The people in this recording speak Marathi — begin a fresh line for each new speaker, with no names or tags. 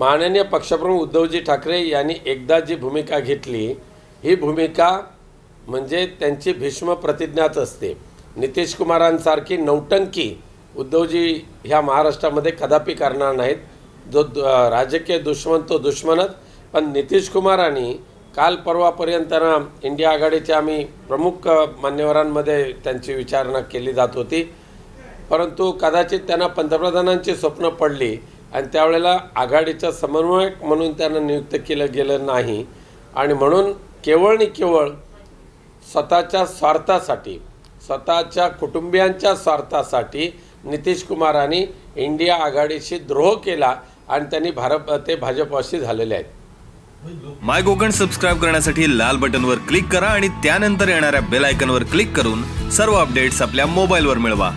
माननीय पक्षप्रमुख उद्धवजी ठाकरे यांनी एकदा जी भूमिका घेतली ही भूमिका म्हणजे त्यांची भीष्म प्रतिज्ञाच असते. नितीश कुमारांसारखी नौटंकी उद्धवजी ह्या महाराष्ट्रामध्ये कदापि करणार नाहीत. जो राजकीय दुश्मन तो दुश्मनच. पण नितीश कुमारांनी काल परवापर्यंत ना इंडिया आघाडीच्या आम्ही प्रमुख मान्यवरांमध्ये त्यांची विचारणा केली जात होती. परंतु कदाचित त्यांना पंतप्रधानांची स्वप्न पडली आणि त्यावेळेला आघाडीचा समन्वयक म्हणून त्यांना नियुक्त केलं गेलं नाही. आणि म्हणून केवळ आणि केवळ स्वतःच्या स्वार्थासाठी स्वतःच्या कुटुंबियांच्या स्वार्थासाठी नितीश कुमारांनी इंडिया आघाडीशी द्रोह केला आणि त्यांनी भारत ते भाजपशी झालेले आहेत.
माय कोकण सबस्क्राईब करण्यासाठी लाल बटनवर क्लिक करा आणि त्यानंतर येणाऱ्या बेल आयकनवर क्लिक करून सर्व अपडेट्स आपल्या मोबाईलवर मिळवा.